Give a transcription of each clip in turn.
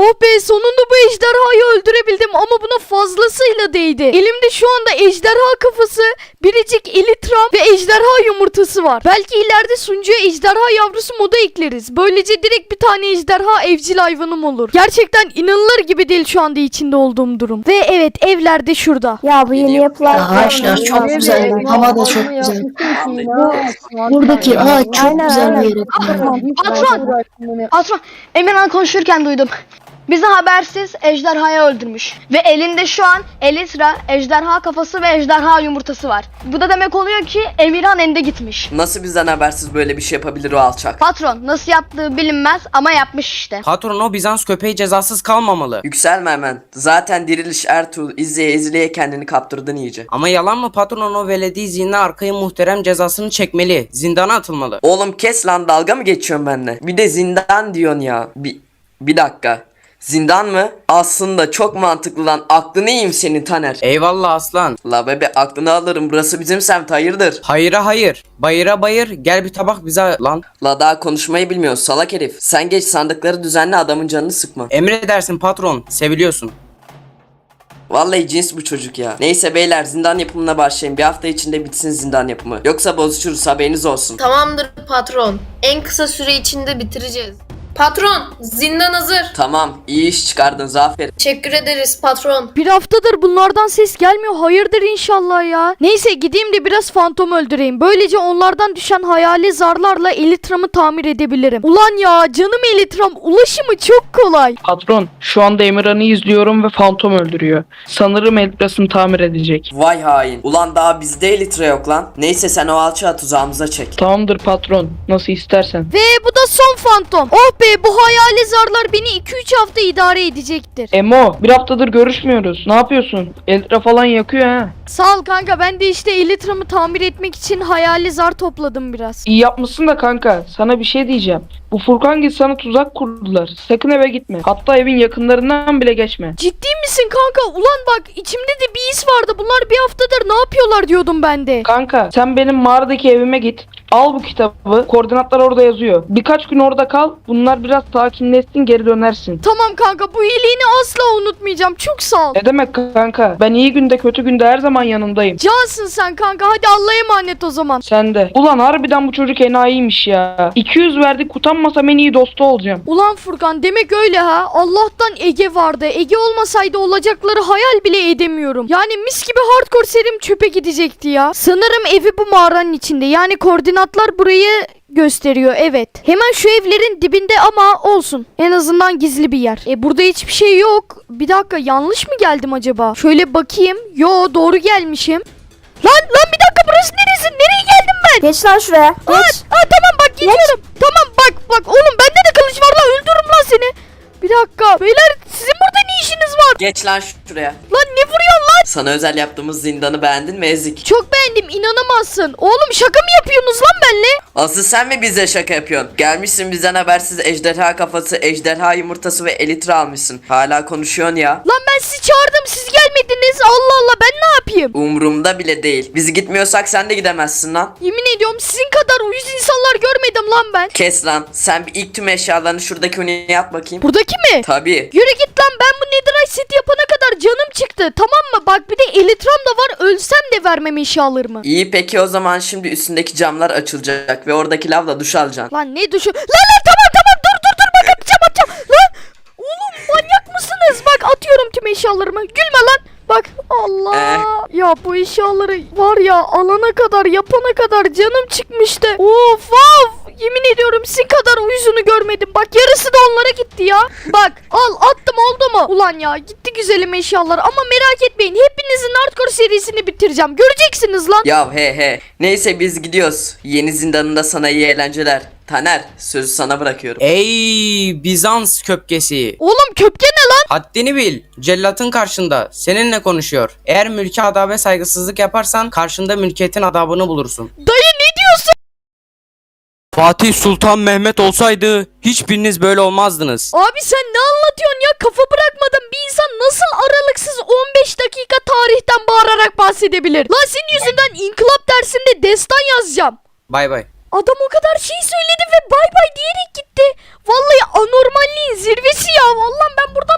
Oh be sonunda bu ejderhayı öldürebildim ama buna fazlasıyla değdi. Elimde şu anda ejderha kafası, biricik elitram ve ejderha yumurtası var. Belki ileride sunucuya ejderha yavrusu moda ekleriz. Böylece direkt bir tane ejderha evcil hayvanım olur. Gerçekten inanılır gibi değil şu anda içinde olduğum durum. Ve evet evler de şurada. Ya bu yeni yapılan Ağaçlar çok güzel. Hava da çok güzel. Buradaki ağaç çok Aynen, güzel aynen. bir yere. Patron. Patron. Emirhan konuşurken duydum. Bizi habersiz ejderhayı öldürmüş. Ve elinde şu an Elisra, ejderha kafası ve ejderha yumurtası var. Bu da demek oluyor ki Emirhan ende gitmiş. Nasıl bizden habersiz böyle bir şey yapabilir o alçak? Patron nasıl yaptığı bilinmez ama yapmış işte. Patron o Bizans köpeği cezasız kalmamalı. Yükselme hemen. Zaten diriliş Ertuğrul izleye izleye kendini kaptırdın iyice. Ama yalan mı patron o veledi zinde arkayı muhterem cezasını çekmeli. Zindana atılmalı. Oğlum kes lan dalga mı geçiyorsun benimle? Bir de zindan diyorsun ya. Bir, bir dakika. Zindan mı? Aslında çok mantıklı lan. Aklını yiyeyim senin Taner. Eyvallah aslan. La bebe aklını alırım. Burası bizim semt hayırdır? Hayıra hayır. Bayıra bayır. Gel bir tabak bize lan. La daha konuşmayı bilmiyorsun salak herif. Sen geç sandıkları düzenle adamın canını sıkma. Emredersin patron. Seviliyorsun. Vallahi cins bu çocuk ya. Neyse beyler zindan yapımına başlayın. Bir hafta içinde bitsin zindan yapımı. Yoksa bozuşuruz haberiniz olsun. Tamamdır patron. En kısa süre içinde bitireceğiz. Patron, zindan hazır. Tamam iyi iş çıkardın Zafer. Teşekkür ederiz patron. Bir haftadır bunlardan ses gelmiyor. Hayırdır inşallah ya. Neyse gideyim de biraz fantom öldüreyim. Böylece onlardan düşen hayali zarlarla elitramı tamir edebilirim. Ulan ya canım elitram ulaşımı çok kolay. Patron, şu anda Emirhan'ı izliyorum ve Fantom öldürüyor. Sanırım Elbras'ını tamir edecek. Vay hain. Ulan daha bizde elitre yok lan. Neyse sen o alçağı tuzağımıza çek. Tamamdır patron, nasıl istersen. Ve bu da son fantom. Oh be bu hayali zarlar beni 2-3 hafta idare edecektir. Emo, bir haftadır görüşmüyoruz. Ne yapıyorsun? Eltra falan yakıyor ha. Sağ ol kanka ben de işte elitramı tamir etmek için hayali zar topladım biraz. İyi yapmışsın da kanka, sana bir şey diyeceğim. Bu Furkan git sana tuzak kurdular. Sakın eve gitme. Hatta evin yakınlarından bile geçme. Ciddi misin kanka? Ulan bak içimde de bir his vardı. Bunlar bir haftadır ne yapıyorlar diyordum ben de. Kanka, sen benim mağaradaki evime git. Al bu kitabı. Koordinatlar orada yazıyor. Birkaç gün orada kal. Bunlar biraz sakinleşsin, geri dönersin. Tamam kanka bu iyiliğini asla unutmayacağım. Çok sağ ol. Ne demek kanka? Ben iyi günde kötü günde her zaman yanındayım. Cansın sen kanka. Hadi Allah'a emanet o zaman. Sen de. Ulan harbiden bu çocuk enayiymiş ya. 200 verdik utanmasam en iyi dostu olacağım. Ulan Furkan demek öyle ha. Allah'tan Ege vardı. Ege olmasaydı olacakları hayal bile edemiyorum. Yani mis gibi hardcore serim çöpe gidecekti ya. Sanırım evi bu mağaranın içinde. Yani koordinatlar burayı gösteriyor evet. Hemen şu evlerin dibinde ama olsun. En azından gizli bir yer. E burada hiçbir şey yok. Bir dakika yanlış mı geldim acaba? Şöyle bakayım. Yo doğru gelmişim. Lan lan bir dakika burası neresi? Nereye geldim ben? Geç lan şuraya. Geç. Aa, aa, tamam bak gidiyorum. Tamam bak bak oğlum bende de kılıç var lan öldürürüm lan seni. Bir dakika beyler sizin burada ne işiniz var? Geç lan şuraya. Lan ne vuruyorsun lan? Sana özel yaptığımız zindanı beğendin mi Ezik? Çok beğendim inanamazsın. Oğlum şaka mı yapıyorsunuz lan benimle? Asıl sen mi bize şaka yapıyorsun? Gelmişsin bizden habersiz ejderha kafası, ejderha yumurtası ve elitre almışsın. Hala konuşuyorsun ya. Lan ben sizi çağırdım siz gelmediniz. Allah Allah ben ne yapayım? Umurumda bile değil. Biz gitmiyorsak sen de gidemezsin lan. Yemin ediyorum sizin kadar uyuz insanlar görmedim lan ben. Kes lan. Sen bir ilk tüm eşyalarını şuradaki uniye at bakayım. Buradaki mi? Tabii. Yürü git lan ben bu netherite seti yapana kadar canım çıktı tamam mı? Bak bir de elitram da var ölsem de vermem eşyalarımı. İyi peki o zaman şimdi üstündeki camlar açılacak ve oradaki lavla duş alacaksın. Lan ne düşü... Lan lan tamam tamam dur dur dur bak atacağım atacağım. Lan oğlum manyak mısınız? Bak atıyorum tüm eşyalarımı. Gülme lan. Bak Allah. Eh. Ya bu eşyaları var ya alana kadar yapana kadar canım çıkmıştı. Of of. Yemin ediyorum sizin kadar uyuzunu görmedim. Bak yarısı da onlara gitti ya. Bak al attım oldu mu? Ulan ya gitti güzelim eşyalar ama merak etmeyin. Hepinizin hardcore serisini bitireceğim. Göreceksiniz lan. Ya he he. Neyse biz gidiyoruz. Yeni zindanında sana iyi eğlenceler. Taner sözü sana bırakıyorum. Ey Bizans köpkesi. Oğlum köpke ne lan? Haddini bil. Cellatın karşında. Seninle konuşuyor. Eğer mülke adabe saygısızlık yaparsan karşında mülkiyetin adabını bulursun. Dayı? Fatih Sultan Mehmet olsaydı hiçbiriniz böyle olmazdınız. Abi sen ne anlatıyorsun ya? Kafa bırakmadan bir insan nasıl aralıksız 15 dakika tarihten bağırarak bahsedebilir? Lan senin yüzünden inkılap dersinde destan yazacağım. Bay bay. Adam o kadar şey söyledi ve bay bay diyerek gitti. Vallahi anormalliğin zirvesi ya. Vallahi ben burada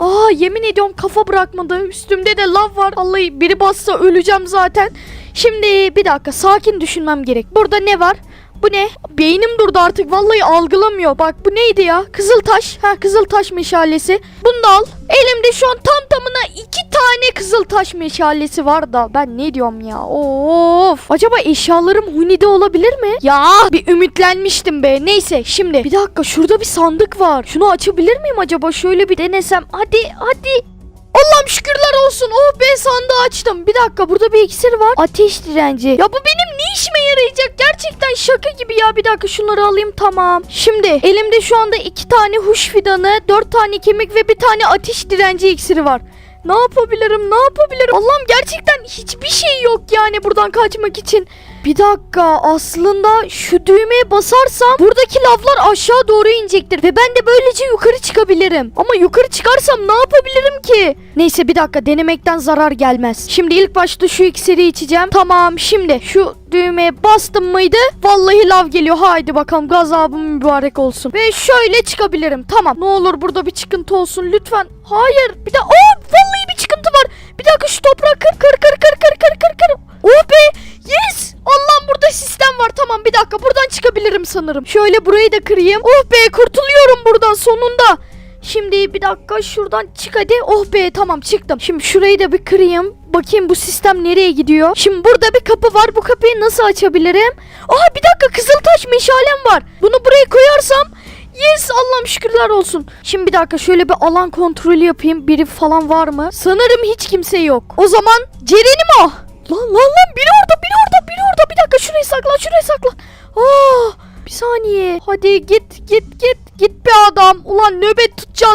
Aa yemin ediyorum kafa bırakmadı. Üstümde de lav var. Vallahi biri bassa öleceğim zaten. Şimdi bir dakika sakin düşünmem gerek. Burada ne var? Bu ne? Beynim durdu artık vallahi algılamıyor. Bak bu neydi ya? Kızıltaş. Ha kızıltaş meşalesi. Bunu da al. Elimde şu an tam tamına iki tane kızıltaş meşalesi var da ben ne diyorum ya? Of. Acaba eşyalarım Huni'de olabilir mi? Ya bir ümitlenmiştim be. Neyse şimdi bir dakika şurada bir sandık var. Şunu açabilir miyim acaba? Şöyle bir denesem. Hadi hadi. Allah'ım şükürler olsun. Oh be sandığı açtım. Bir dakika burada bir iksir var. Ateş direnci. Ya bu benim ne işime yarayacak? Gerçekten şaka gibi ya. Bir dakika şunları alayım tamam. Şimdi elimde şu anda iki tane huş fidanı, dört tane kemik ve bir tane ateş direnci iksiri var. Ne yapabilirim? Ne yapabilirim? Allah'ım gerçekten hiçbir şey yok yani buradan kaçmak için. Bir dakika aslında şu düğmeye basarsam buradaki lavlar aşağı doğru inecektir ve ben de böylece yukarı çıkabilirim. Ama yukarı çıkarsam ne yapabilirim ki? Neyse bir dakika denemekten zarar gelmez. Şimdi ilk başta şu iksiri içeceğim. Tamam şimdi şu düğmeye bastım mıydı? Vallahi lav geliyor. Haydi bakalım gazabım mübarek olsun. Ve şöyle çıkabilirim. Tamam. Ne olur burada bir çıkıntı olsun lütfen. Hayır. Bir de Aa, vallahi bir çıkıntı var. Bir dakika şu toprağı kır kır kır kır kır kır kır kır. Buradan çıkabilirim sanırım. Şöyle burayı da kırayım. Oh be kurtuluyorum buradan sonunda. Şimdi bir dakika şuradan çık hadi. Oh be tamam çıktım. Şimdi şurayı da bir kırayım. Bakayım bu sistem nereye gidiyor. Şimdi burada bir kapı var. Bu kapıyı nasıl açabilirim? Aha bir dakika kızıltaş meşalem var. Bunu buraya koyarsam Yes Allah'ım şükürler olsun. Şimdi bir dakika şöyle bir alan kontrolü yapayım. Biri falan var mı? Sanırım hiç kimse yok. O zaman Ceren'im o. Lan lan lan biri orada biri orada biri orada. Bir dakika şurayı saklan şurayı saklan. Aa, bir saniye. Hadi git git git. Git be adam. Ulan nöbet tutacaksın